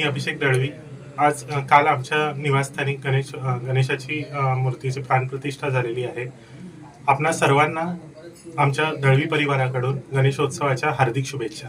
मी अभिषेक दळवी. आज काल आमच्या निवासस्थानी गणेश गणेशाची मूर्तीची प्राणप्रतिष्ठा झालेली आहे. आपणा सर्वांना आमच्या दळवी परिवाराकडून गणेशोत्सवाच्या हार्दिक शुभेच्छा.